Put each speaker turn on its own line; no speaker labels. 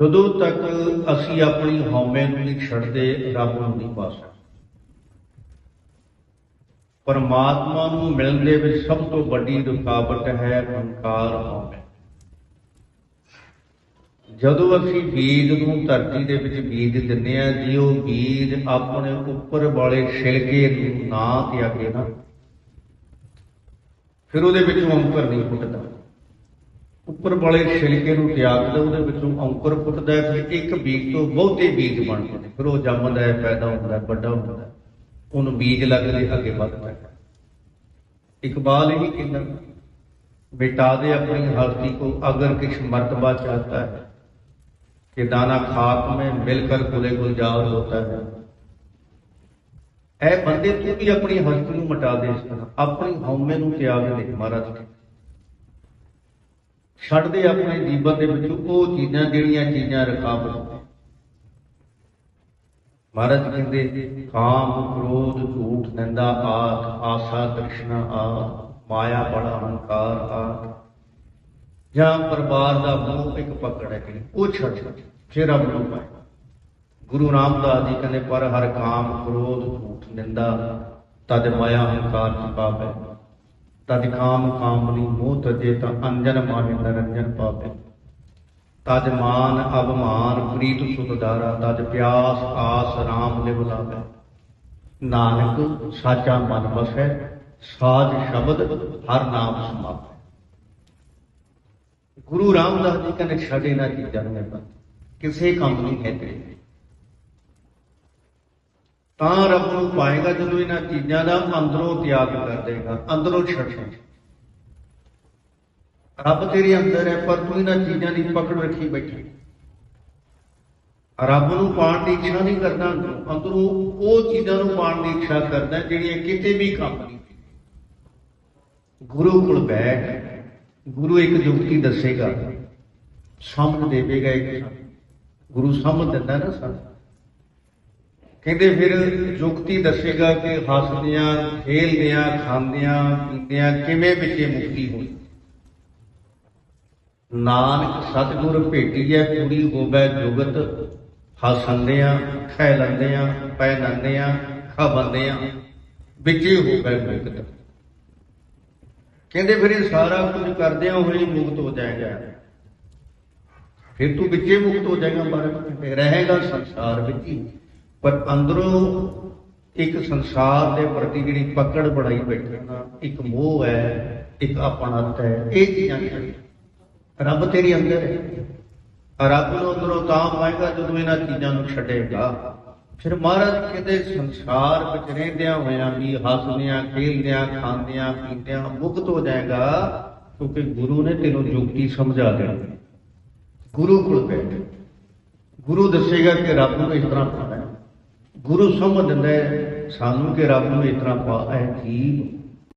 ਜਦੋਂ ਤੱਕ ਅਸੀਂ ਆਪਣੀ ਹਉਮੈ ਨੂੰ ਨਹੀਂ ਛੱਡਦੇ, ਰੱਬ ਨੂੰ ਨਹੀਂ ਪਾ ਸਕਦੇ। ਪਰਮਾਤਮਾ ਨੂੰ ਮਿਲਣ ਦੇ ਵਿੱਚ ਸਭ ਤੋਂ ਵੱਡੀ ਰੁਕਾਵਟ ਹੈ ਹੰਕਾਰ ਹਉਮੈ। ਜਦੋਂ ਅਸੀਂ ਬੀਜ ਨੂੰ ਧਰਤੀ ਦੇ ਵਿੱਚ ਬੀਜ ਦਿੰਦੇ ਆ ਜੇ ਉਹ ਬੀਜ ਆਪਣੇ ਉੱਪਰ ਵਾਲੇ ਛਿਲਕੇ ਨੂੰ ਨਾ ਤਿਆਗੇ ਨਾ, ਫਿਰ ਉਹਦੇ ਵਿੱਚੋਂ ਅੰਕਰ ਨਹੀਂ ਫੁੱਟਦਾ। ਉੱਪਰ ਵਾਲੇ ਛਿਲਕੇ ਨੂੰ ਤਿਆਗ ਦੇ ਉਹਦੇ ਵਿੱਚੋਂ ਔਂਕਰ ਫੁੱਟਦਾ ਹੈ ਤੇ ਇੱਕ ਬੀਜ ਤੋਂ ਬਹੁਤੇ ਬੀਜ ਬਣਦੇ ਫਿਰ ਉਹ ਜੰਮਦਾ ਹੈ, ਪੈਦਾ ਹੁੰਦਾ ਵੱਡਾ ਹੁੰਦਾ ਉਹਨੂੰ ਬੀਜ ਲੱਗਦੇ, ਅੱਗੇ ਵੱਧਦਾ ਇਕਬਾਲ ਹੀ ਕਹਿੰਦਾ ਬਿਟਾ ਦੇ ਆਪਣੀ ਹਸਤੀ ਕੋ ਅਗਰ ਕਿਛ ਮਰਤਬਾ ਚਾਹਤਾ ਹੈ, ਕਿ ਦਾਣਾ ਖਾਕ ਮੇ ਮਿਲ ਕਰ ਕੁਲੇ ਗੁਲਜ਼ਾਰ ਹੋਤਾ ਹੈ। ਐ ਬੰਦੇ ਤੂੰ ਵੀ ਆਪਣੀ ਹਸਤੀ ਨੂੰ ਮਟਾ ਦੇ ਇਸ ਤਰ੍ਹਾਂ। ਆਪਣੀ ਹਉਮੈ ਨੂੰ ਤਿਆਗ ਦੇ, ਮਹਾਰਾਜ। ਛੱਡਦੇ ਆਪਣੇ ਜੀਵਨ ਦੇ ਵਿੱਚ ਉਹ ਚੀਜ਼ਾਂ ਜਿਹੜੀਆਂ ਚੀਜ਼ਾਂ ਰਕਾਵਟ ਮਹਾਰਾਜ ਕਹਿੰਦੇ ਕਾਮ ਕ੍ਰੋਧ, ਝੂਠ, ਨਿੰਦਾ ਆਖ ਆਸਾ, ਤ੍ਰਿਸ਼ਨਾ ਆ ਮਾਇਆ ਬੜਾ ਹੰਕਾਰ ਆ ਜਾਂ ਪਰਿਵਾਰ ਦਾ ਮੋਹ ਇੱਕ ਪਕੜ ਹੈ ਕਿ ਉਹ ਛੱਡ ਫਿਰ ਰੱਬ ਨੂੰ ਪਾਏ ਗੁਰੂ ਰਾਮਦਾਸ ਜੀ ਕਹਿੰਦੇ, ਪਰ ਹਰ ਕਾਮ ਕ੍ਰੋਧ, ਝੂਠ, ਨਿੰਦਾ, ਤਦ ਮਾਇਆ ਹੰਕਾਰ ਚ ਪਾਪੈ ਤਦ ਕਾਮ ਕਾਮਨੀ ਮੋਹ ਤਜੇ ਤਾਂ ਅੰਜਨ ਮਾਨੇ ਨਰੰਜਨ ਪਾਪੈ ਤਜ ਮਾਨ ਅਭਮਾਨ ਪ੍ਰੀਤ ਸੁਖਦਾਰਾ ਤਜ ਪਿਆਸ ਆਸ ਰਾਮ ਲਿਵ ਲਾਵੇ। ਨਾਨਕ ਸਾਚਾ ਮਨ ਵਸੈ, ਸਾਜ ਸ਼ਬਦ ਹਰ ਨਾਮ ਸਮਾਪੈ ਗੁਰੂ ਰਾਮਦਾਸ ਜੀ ਕਹਿੰਦੇ, ਛੱਡੇ ਨਾ ਚੀਜ਼ਾਂ ਨੂੰ ਮੈਂ ਕਿਸੇ ਕੰਮ ਨਹੀਂ ਹੈ ਤੇਰੇ ਤਾਂ ਰੱਬ ਨੂੰ ਪਾਏਗਾ ਜਦੋਂ ਇਹਨਾਂ ਚੀਜ਼ਾਂ ਦਾ ਅੰਦਰੋਂ ਤਿਆਗ ਕਰ ਦੇਗਾ, ਅੰਦਰੋਂ ਛੱਡ ਰੱਬ ਤੇਰੇ ਅੰਦਰ ਹੈ, ਪਰ ਤੂੰ ਇਹਨਾਂ ਚੀਜ਼ਾਂ ਦੀ ਪਕੜ ਰੱਖੀ ਬੈਠੀ। ਰੱਬ ਨੂੰ ਪਾਣ ਦੀ ਇੱਛਾ ਨਹੀਂ ਕਰਦਾ ਅੰਦਰੋਂ ਉਹ ਚੀਜ਼ਾਂ ਨੂੰ ਪਾਣ ਦੀ ਇੱਛਾ ਕਰਦਾ ਜਿਹੜੀਆਂ ਕਿਤੇ ਵੀ ਕੰਮ ਨਹੀਂ ਗੁਰੂ ਕੋਲ ਬੈਠ, ਗੁਰੂ ਇੱਕ ਯੁਕਤੀ ਦੱਸੇਗਾ। ਸਮਝ ਦੇਵੇਗਾ ਇੱਕ ਗੁਰੂ ਸਮਝ ਦਿੰਦਾ ਨਾ ਸਾਨੂੰ ਕਹਿੰਦੇ ਫਿਰ ਜੁਗਤੀ ਦੱਸੇਗਾ ਕਿ ਹੱਸਦਿਆਂ, ਖੇਲਦਿਆਂ, ਖਾਂਦਿਆਂ, ਪੀਂਦਿਆਂ ਕਿਵੇਂ ਵਿੱਚੇ ਮੁਕਤੀ ਹੋਈ? ਨਾਨਕ ਸਤਿਗੁਰ ਭੇਟੀਐ, ਪੂਰੀ ਹੋਵੇ ਜੁਗਤ। ਹਸੰਦਿਆਂ ਖੈ ਲੰਦਿਆਂ ਪੈ ਨੰਦਿਆਂ ਖਬੰਦਿਆਂ ਵਿੱਚੇ ਹੋਵੇ ਮੁਕਤ ਕਹਿੰਦੇ ਫਿਰ ਇਹ ਸਾਰਾ ਕੁਝ ਕਰਦਿਆਂ ਹੋਈ ਮੁਕਤ ਹੋ ਜਾਏਗਾ। ਫਿਰ ਤੂੰ ਵਿੱਚੇ ਮੁਕਤ ਹੋ ਜਾਏਗਾ ਮਰਨ ਰਹੇਗਾ ਸੰਸਾਰ ਵਿੱਚ ਹੀ। ਪਰ ਅੰਦਰੋਂ ਇੱਕ ਸੰਸਾਰ ਦੇ ਪ੍ਰਤੀ ਜਿਹੜੀ ਪਕੜ ਬਣਾਈ ਬੈਠਾ ਨਾ ਇੱਕ ਮੋਹ ਹੈ, ਇੱਕ ਆਪਣਤ ਹੈ, ਇਹ ਚੀਜ਼ਾਂ ਰੱਬ ਤੇਰੀ ਅੰਦਰ ਹੈ। ਰੱਬ ਨੂੰ ਅੰਦਰੋਂ ਤਾਂ ਪਾਏਗਾ ਜਦੋਂ ਇਹਨਾਂ ਚੀਜ਼ਾਂ ਨੂੰ ਛੱਡੇਗਾ। ਫਿਰ ਮਹਾਰਾਜ ਕਹਿੰਦੇ, ਸੰਸਾਰ ਵਿੱਚ ਰਹਿੰਦਿਆਂ ਹੋਇਆਂ ਵੀ ਹੱਸਦਿਆਂ, ਖੇਲਦਿਆਂ, ਖਾਂਦਿਆਂ, ਪੀਂਦਿਆਂ ਮੁਕਤ ਹੋ ਜਾਏਗਾ, ਕਿਉਂਕਿ ਗੁਰੂ ਨੇ ਤੈਨੂੰ ਯੁਕਤੀ ਸਮਝਾ ਦੇਣੀ ਗੁਰੂ ਕੋਲ ਬੈਠ। ਗੁਰੂ ਦੱਸੇਗਾ ਕਿ ਰੱਬ ਨੂੰ ਇਸ ਤਰ੍ਹਾਂ ਗੁਰੂ ਸਮਝ ਦਿੰਦਾ ਸਾਨੂੰ ਕਿ ਰੱਬ ਨੂੰ ਇਸ ਤਰ੍ਹਾਂ ਪਾ ਹੈ ਜੀਵ